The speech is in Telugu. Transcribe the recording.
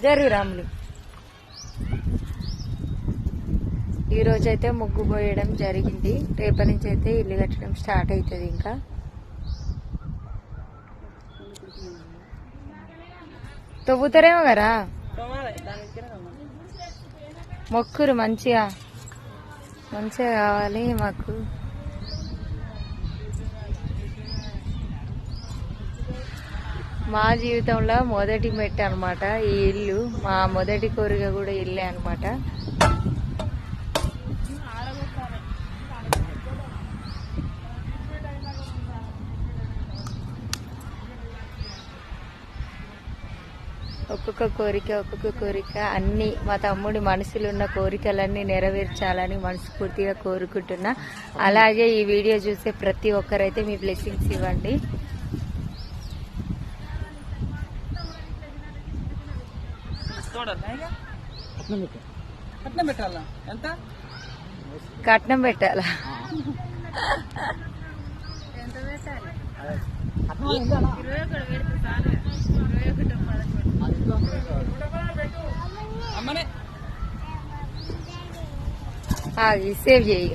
జరుగు రాములు. ఈరోజు అయితే ముగ్గు పోయడం జరిగింది. రేపటి నుంచి అయితే ఇల్లు కట్టడం స్టార్ట్ అవుతుంది ఇంకా. తవ్వుతారేమో కదా? మొక్కురు మంచిగా. మంచిగా కావాలి మాకు. మా జీవితంలో మొదటి మెట్టు అనమాట ఈ ఇల్లు. మా మొదటి కోరిక కూడా ఇల్లే అనమాట ఒక్కొక్క కోరిక ఒక్కొక్క కోరిక అన్ని మా తమ్ముడి మనసులో ఉన్న కోరికలన్నీ నెరవేర్చాలని మనస్ఫూర్తిగా కోరుకుంటున్నా. అలాగే ఈ వీడియో చూసే ప్రతి ఒక్కరైతే మీ బ్లెస్సింగ్స్ ఇవ్వండి. చూడాలా ఇక? కట్నం పెట్టాలా ఎంత కట్నం పెట్టాలా అమ్మనే అది సేవ్ చేయి